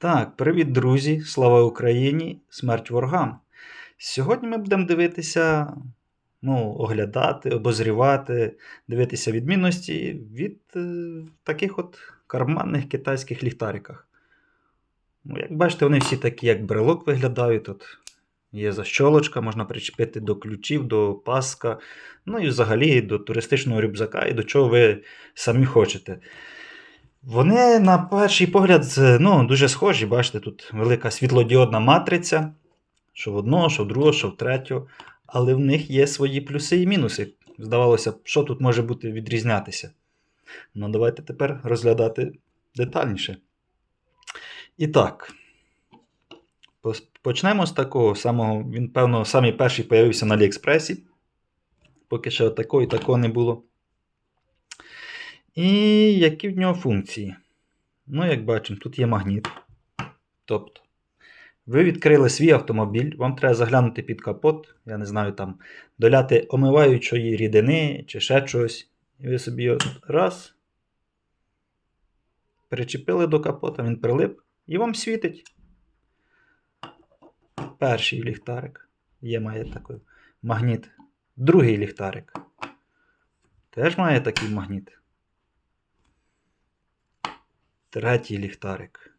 Так, привіт, друзі! Слава Україні! Смерть ворогам! Сьогодні ми будемо дивитися, ну, оглядати, обозрівати, дивитися відмінності від е, таких от карманних китайських ліхтариках. Ну, як бачите, вони всі такі, як брелок виглядають. Тут є защолочка, можна причепити до ключів, до паска, ну і взагалі до туристичного рюкзака і до чого ви самі хочете. Вони, на перший погляд, ну, дуже схожі. Бачите, тут велика світлодіодна матриця, що в одного, що в другого, що в третього. Але в них є свої плюси і мінуси. Здавалося що тут може бути відрізнятися. Ну, давайте тепер розглядати детальніше. І так, почнемо з такого самого. Він, певно, самий перший появився на Аліекспресі. Поки ще такого і такого не було. І які в нього функції? Ну, як бачимо, тут є магніт. Тобто, ви відкрили свій автомобіль, вам треба заглянути під капот, я не знаю, там, доляти омиваючої рідини чи ще чогось. І ви собі раз. Причепили до капота, він прилип і вам світить. Перший ліхтарик. Є має такий магніт. Другий ліхтарик. Теж має такий магніт. Третій ліхтарик.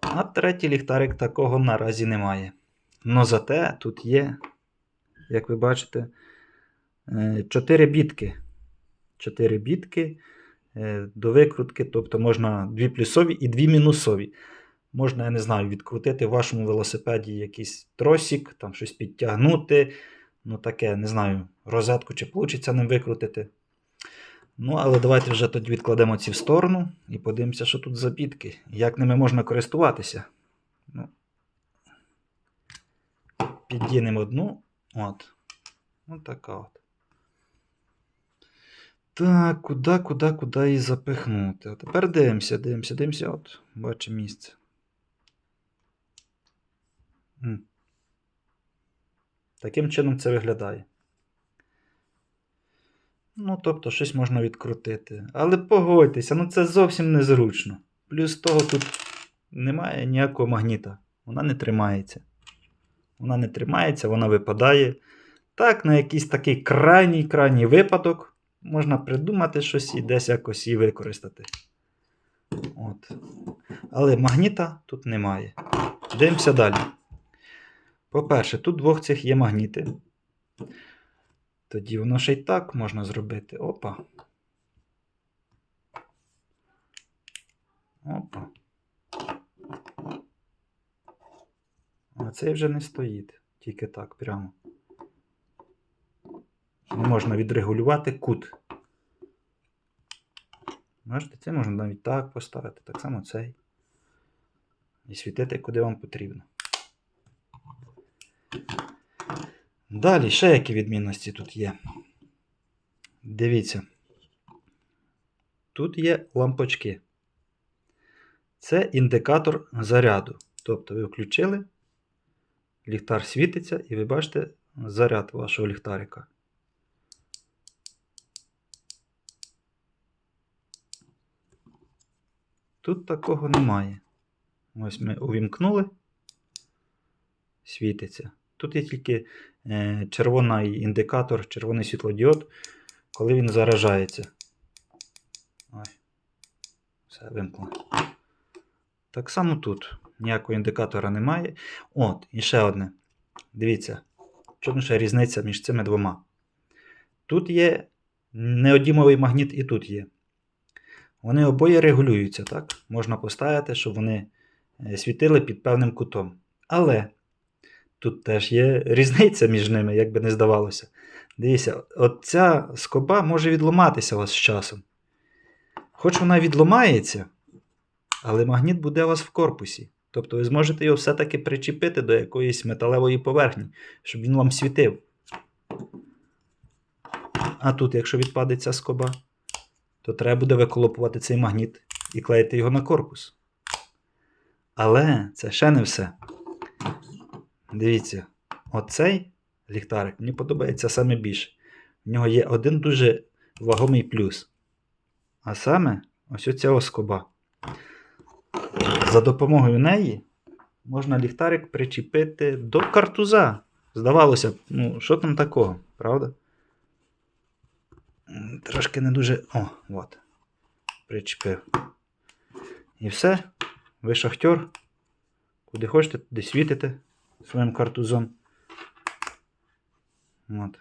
А третій ліхтарик такого наразі немає. Но зате тут є, як ви бачите, 4 бітки. 4 бітки е, до викрутки, тобто можна дві плюсові і дві мінусові. Можна, я не знаю, відкрутити в вашому велосипеді якийсь тросик, там щось підтягнути. Ну, таке, не знаю, розетку чи вийде ним викрутити. Ну, але давайте вже тоді відкладемо ці в сторону і подивимося, що тут за бітки. Як ними можна користуватися. Ну, піддінемо одну. От. Ось така от. Так, куди, куди, куди її запихнути? А тепер дивимося, дивимося, дивимося. От, бачимо місце. Таким чином це виглядає. Ну, тобто, щось можна відкрутити. Але погодьтеся, ну це зовсім незручно. Плюс того тут немає ніякого магніта. Вона не тримається. Вона не тримається, вона випадає. Так, на якийсь такий крайній крайній випадок можна придумати щось і десь якось її використати. От. Але магніта тут немає. Дивимося далі. По-перше, тут двох цих є магніти. Тоді воно ще й так можна зробити. Опа. Опа. А цей вже не стоїть. Тільки так, прямо. Не можна відрегулювати кут. Бачите, це можна навіть так поставити. Так само цей. І світити, куди вам потрібно. Далі, ще які відмінності тут є. Дивіться. Тут є лампочки. Це індикатор заряду. Тобто ви включили, ліхтар світиться, і ви бачите заряд вашого ліхтарика. Тут такого немає. Ось ми увімкнули, світиться. Тут є тільки червоний індикатор, червоний світлодіод, коли він заражається. Ой. Все, вимкнули. Так само тут. Ніякого індикатора немає. От, і ще одне. Дивіться, чому ще різниця між цими двома. Тут є неодімовий магніт і тут є. Вони обоє регулюються, так? Можна поставити, щоб вони е, світили під певним кутом. Але тут теж є різниця між ними, як би не здавалося. Дивіться, от ця скоба може відломатися у вас з часом. Хоч вона відломається, але магніт буде у вас в корпусі. Тобто ви зможете його все-таки причепити до якоїсь металевої поверхні, щоб він вам світив. А тут, якщо відпаде ця скоба, то треба буде виколопувати цей магніт і клеїти його на корпус. Але це ще не все. Дивіться, оцей ліхтарик мені подобається саме більше. В нього є один дуже вагомий плюс. А саме ось оця скоба. За допомогою неї можна ліхтарик причепити до картуза. Здавалося б, ну, що там такого, правда? Трошки не дуже. О, от. Причепив. І все. Ви шахтер. Куди хочете, туди світите своїм картузом. От.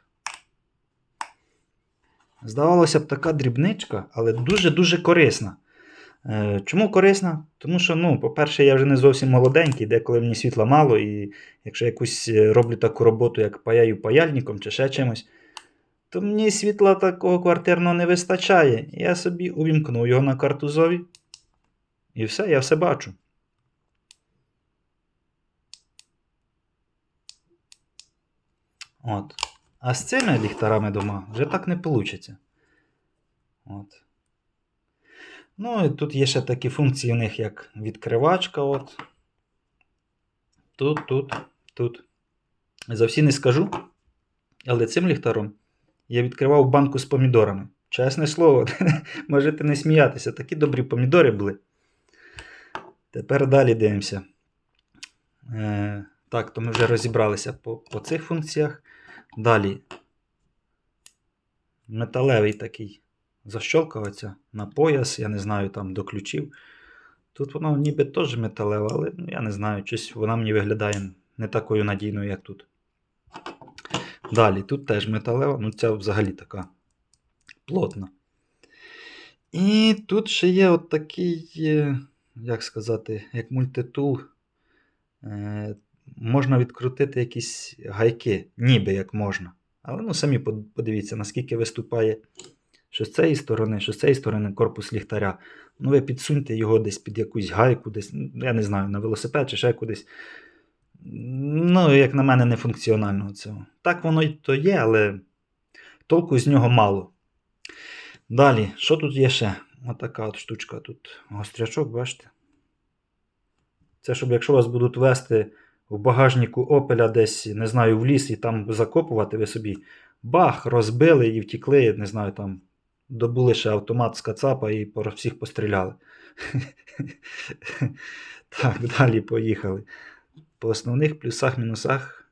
Здавалося б, така дрібничка, але дуже-дуже корисна. Е, Чому корисна? Тому що, ну, по-перше, я вже не зовсім молоденький, деколи мені світла мало, і якщо якусь е, роблю таку роботу, як паяю паяльником чи ще чимось, то мені світла такого квартирного не вистачає. Я собі увімкнув його на картузові. І все, я все бачу. От. А з цими ліхтарами дома вже так не вийде. От. Ну, і тут є ще такі функції у них, як відкривачка. От. Тут, тут, тут. За всі не скажу. Але цим ліхтаром я відкривав банку з помідорами. Чесне слово, можете не сміятися, такі добрі помідори були. Тепер далі дивимося. Е, так, то ми вже розібралися по, по цих функціях. Далі. Металевий такий защолкаваться на пояс, я не знаю, там до ключів. Тут воно ніби теж металеве, але ну, я не знаю, щось вона мені виглядає не такою надійною, як тут. Далі, тут теж металева, ну ця взагалі така плотна. І тут ще є от такий, е, як сказати, як мультитул. Можна відкрутити якісь гайки, ніби як можна. Але ну самі подивіться, наскільки виступає що з цієї сторони, що з цієї сторони корпус ліхтаря. Ну, ви підсуньте його десь під якусь гайку, десь, ну, я не знаю, на велосипед чи ще кудись. Ну, як на мене, не функціонально цього. Так воно й то є, але толку з нього мало. Далі, що тут є ще? Отака от штучка тут. Гострячок, бачите? Це щоб якщо вас будуть вести в багажнику Опеля десь, не знаю, в ліс і там закопувати, ви собі бах, розбили і втікли, не знаю, там добули ще автомат з кацапа і всіх постріляли. Так, далі поїхали. По основних плюсах, мінусах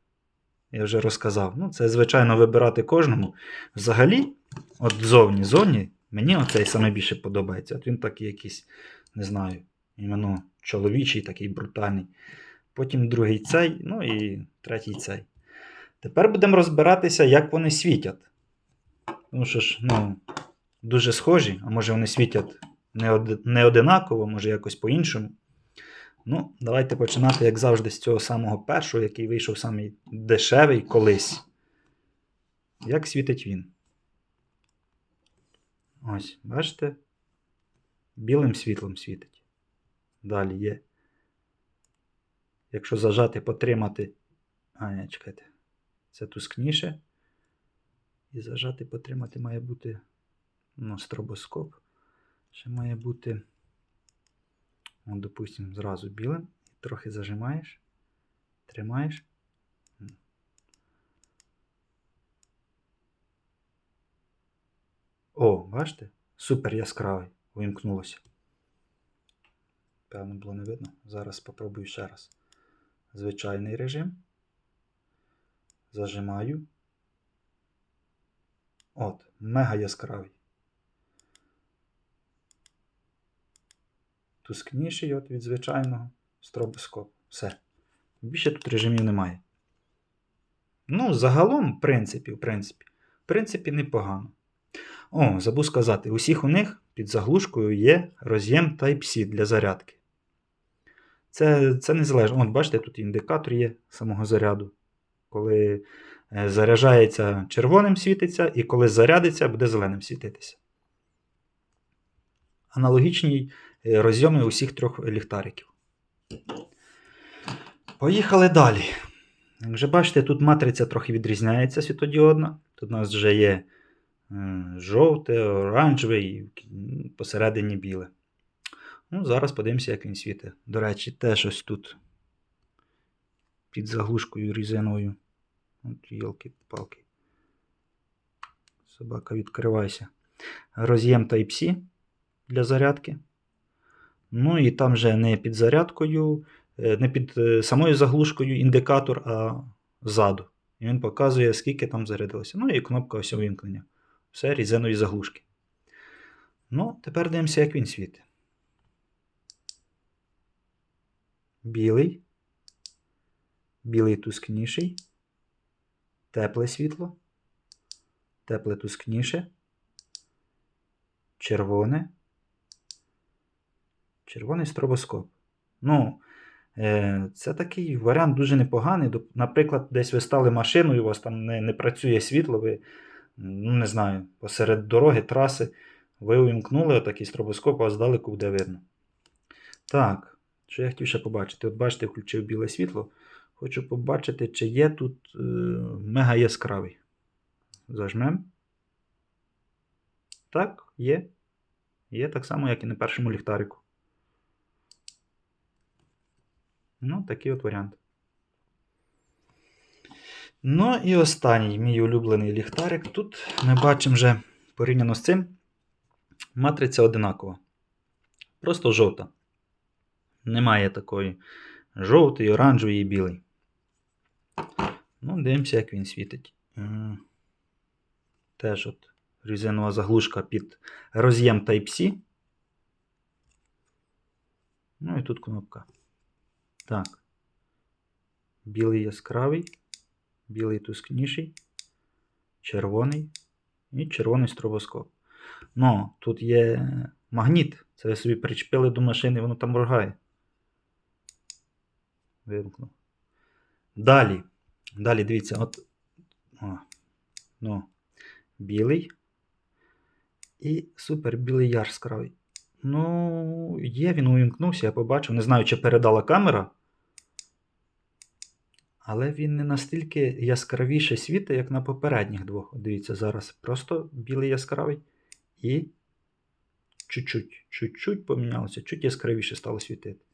я вже розказав. Ну, це, звичайно, вибирати кожному. Взагалі, от зовні, зовні, мені оцей саме більше подобається. От він такий якийсь, не знаю, іменно чоловічий, такий брутальний. Потім другий цей, ну і третій цей. Тепер будемо розбиратися, як вони світять. Тому що ж, ну, дуже схожі, а може вони світять не, од... не одинаково, може якось по-іншому. Ну, давайте починати, як завжди, з цього самого першого, який вийшов самий дешевий колись. Як світить він? Ось, бачите? Білим світлом світить. Далі є. Якщо зажати, потримати. А, ні, чекайте. Це тускніше. І зажати, потримати має бути ну, стробоскоп. Ще має бути, от, допустимо, зразу білим. Трохи зажимаєш, тримаєш. О, бачите? Супер яскравий. Вимкнулося. Певно, було не видно. Зараз спробую ще раз. Звичайний режим. Зажимаю. От, мега яскравий. Тускніший от від звичайного стробоскопу. Все. Більше тут режимів немає. Ну, загалом, в принципі, в принципі, в принципі, непогано. О, забув сказати, усіх у них під заглушкою є роз'єм Type-C для зарядки. Це це незалежно. От, бачите, тут індикатор є самого заряду. Коли е, заряджається червоним світиться, і коли зарядиться, буде зеленим світитися. Аналогічні е, розйоми усіх трьох ліхтариків. Поїхали далі. Як вже бачите, тут матриця трохи відрізняється світодіодна. Тут у нас вже є е, жовте, оранжеве і посередині біле. Ну, Зараз подивимося, як він світить. До речі, теж ось тут під заглушкою різиною. От йолки-палки. Собака, відкривайся. Роз'єм Type-C для зарядки. Ну і там вже не під зарядкою, е, не під е, самою заглушкою індикатор, а ззаду. І він показує, скільки там зарядилося. Ну і кнопка ось увімкнення. Все, різинові заглушки. Ну, тепер дивимося, як він світить. Білий. Білий тускніший. Тепле світло. Тепле тускніше. Червоне. Червоний стробоскоп. Ну, е, це такий варіант дуже непоганий. Наприклад, десь ви стали машиною, у вас там не, не працює світло, ви, ну не знаю, посеред дороги, траси, ви увімкнули отакий стробоскоп, а здалеку буде видно. Так, що я хотів ще побачити? От бачите, включив біле світло. Хочу побачити, чи є тут е, мега яскравий. Зажмем. Так, є. Є так само, як і на першому ліхтарику. Ну, такий от варіант. Ну і останній мій улюблений ліхтарик. Тут ми бачимо вже порівняно з цим. Матриця одинакова. Просто жовта. Немає такої жовтий, оранжевий і білий. Ну, дивимося, як він світить. Е, Теж от резинова заглушка під роз'єм Type-C. Ну і тут кнопка. Так. Білий яскравий, білий тускніший, червоний і червоний стробоскоп. Ну, тут є магніт. Це ви собі причепили до машини, воно там моргає. Вимкнув. Далі. Далі, дивіться, от. О, ну, білий. І супер білий яскравий. Ну, є, він увімкнувся, я побачив. Не знаю, чи передала камера. Але він не настільки яскравіше світить, як на попередніх двох. Дивіться, зараз просто білий яскравий і чуть-чуть, чуть-чуть помінялося, чуть яскравіше стало світити.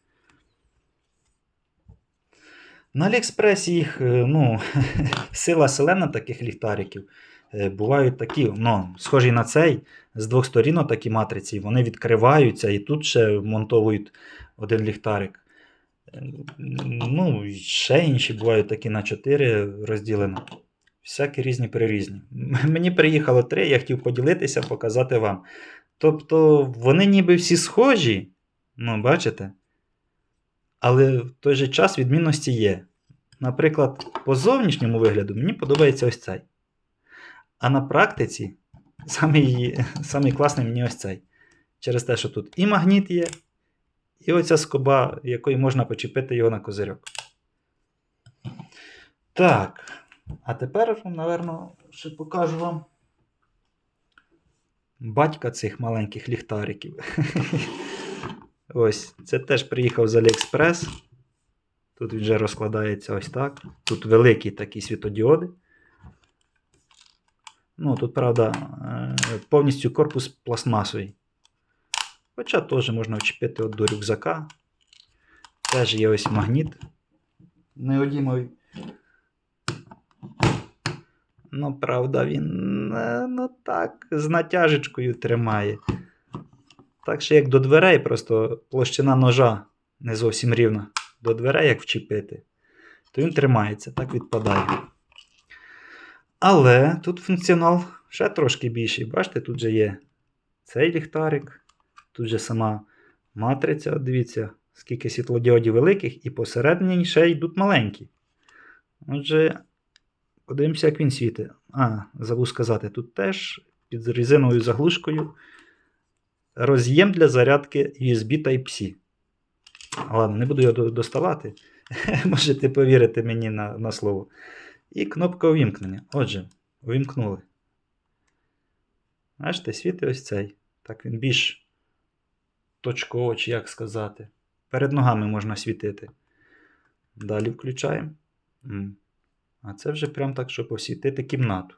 На Аліекспресі їх, е, ну, сила селена таких ліхтариків. Е, Бувають такі, ну, схожі на цей, з двох сторін такі матриці, вони відкриваються і тут ще вмонтовують один ліхтарик. Е, Ну, ще інші бувають такі на 4 розділено. Всякі різні прирізні. Мені приїхало три, я хотів поділитися, показати вам. Тобто вони ніби всі схожі, ну, бачите? Але в той же час відмінності є. Наприклад, по зовнішньому вигляду мені подобається ось цей. А на практиці самий, класний мені ось цей. Через те, що тут і магніт є, і оця скоба, якою можна почепити його на козирьок. Так. А тепер, напевно, ще покажу вам батька цих маленьких ліхтариків. Ось, це теж приїхав з Aliexpress. Тут він вже розкладається ось так. Тут великі такі світодіоди. Ну, тут, правда, е, повністю корпус пластмасовий. Хоча теж можна вчепити от до рюкзака. Теж є ось магніт неодімовий. Ну, правда, він е, ну так, з натяжечкою тримає. Так що, як до дверей, просто площина ножа не зовсім рівна. До дверей, як вчепити, то він тримається, так відпадає. Але тут функціонал ще трошки більший. Бачите, тут же є цей ліхтарик, тут же сама матриця. Дивіться, скільки світлодіодів великих, і посередині ще йдуть маленькі. Отже, подивимося, як він світить. А, забув сказати, тут теж під резиновою заглушкою роз'єм для зарядки USB Type-C. Ладно, не буду його доставати. Можете повірити мені на, на слово. І кнопка увімкнення. Отже, увімкнули. Бачите, світить ось цей. Так він більш точково, чи як сказати. Перед ногами можна світити. Далі включаємо. А це вже прям так, щоб освітити кімнату.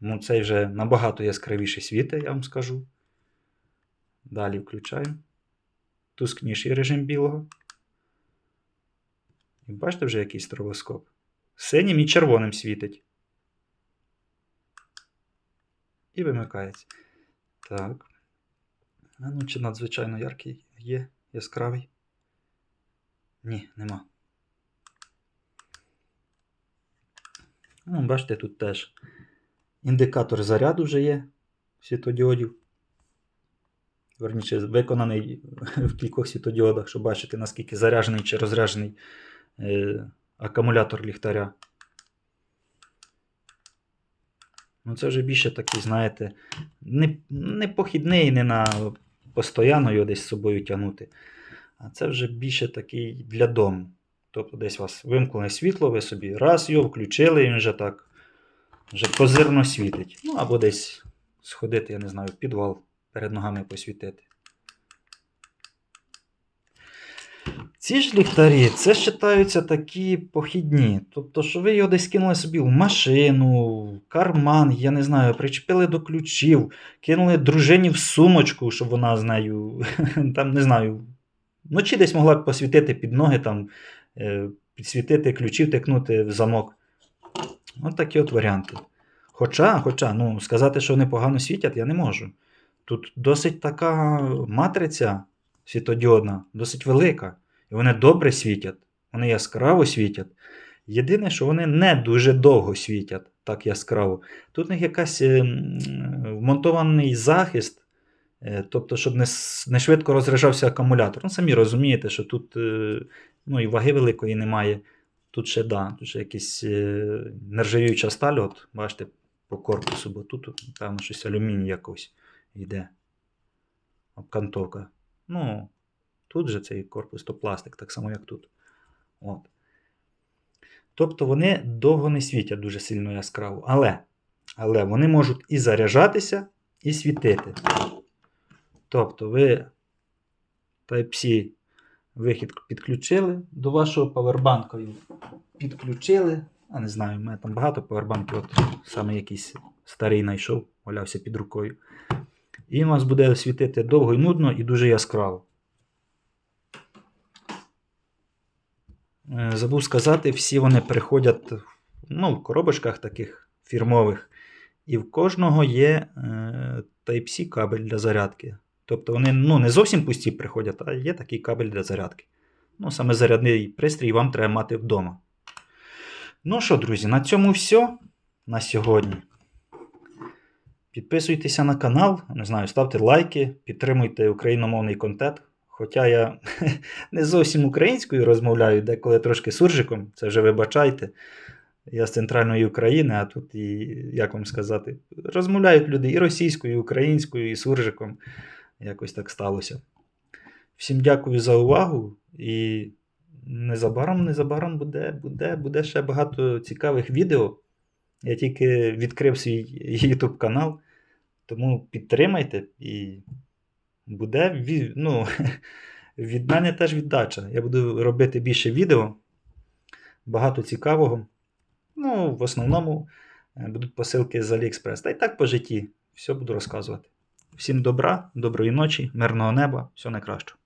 Ну, цей вже набагато яскравіше світить, я вам скажу. Далі включаємо. Тускніший режим білого. І бачите вже який стробоскоп? Синім і червоним світить. І вимикається. Так. А ну, чи надзвичайно яркий є? яскравий? Ні, нема. Ну, бачите, тут теж індикатор заряду вже є світодіодів. Верніше, виконаний в кількох світодіодах, щоб бачити, наскільки заряджений чи розряджений е, акумулятор ліхтаря. Ну, це вже більше такий, знаєте, не, не похідний, не на постійно його десь з собою тягнути. А це вже більше такий для дому. Тобто десь у вас вимкнули світло, ви собі раз його включили, і він вже так вже козирно світить. Ну, або десь сходити, я не знаю, в підвал перед ногами посвітити. Ці ж ліхтарі, це вважаються такі похідні. Тобто, що ви його десь кинули собі в машину, в карман, я не знаю, причепили до ключів, кинули дружині в сумочку, щоб вона з нею, там, не знаю, вночі десь могла б посвітити під ноги, там, е, підсвітити ключі, втикнути в замок. От такі от варіанти. Хоча, хоча, ну, сказати, що вони погано світять, я не можу. Тут досить така матриця світодіодна, досить велика. І вони добре світять, вони яскраво світять. Єдине, що вони не дуже довго світять так яскраво. Тут у них якась е, вмонтований захист, е, тобто, щоб не, не швидко розряджався акумулятор. Ну, самі розумієте, що тут е, ну, і ваги великої немає. Тут ще, да, тут ще якась нержавіюча сталь, от, бачите, по корпусу, бо тут, певно, щось алюміній якось йде. Обкантовка. Ну, тут же цей корпус то пластик, так само, як тут. От. Тобто вони довго не світять дуже сильно яскраво. Але, але вони можуть і заряджатися, і світити. Тобто ви Type-C вихід підключили до вашого павербанку. Підключили. А не знаю, у мене там багато павербанків, от саме якийсь старий знайшов, валявся під рукою. І у вас буде світити довго і нудно і дуже яскраво. Е, Забув сказати, всі вони приходять ну, в коробочках таких фірмових. І в кожного є е, Type-C кабель для зарядки. Тобто вони ну, не зовсім пусті приходять, а є такий кабель для зарядки. Ну, саме зарядний пристрій вам треба мати вдома. Ну що, друзі, на цьому все на сьогодні. Підписуйтеся на канал, не знаю, ставте лайки, підтримуйте україномовний контент. Хоча я не зовсім українською розмовляю, деколи трошки суржиком, це вже вибачайте. Я з центральної України, а тут і, як вам сказати, розмовляють люди і російською, і українською, і суржиком. Якось так сталося. Всім дякую за увагу. І незабаром, незабаром буде, буде, буде ще багато цікавих відео. Я тільки відкрив свій YouTube канал, тому підтримайте і буде ну, від мене теж віддача. Я буду робити більше відео, багато цікавого. Ну, в основному е, будуть посилки з AliExpress. Та й так по житті. Все буду розказувати. Всім добра, доброї ночі, мирного неба, всього найкращого.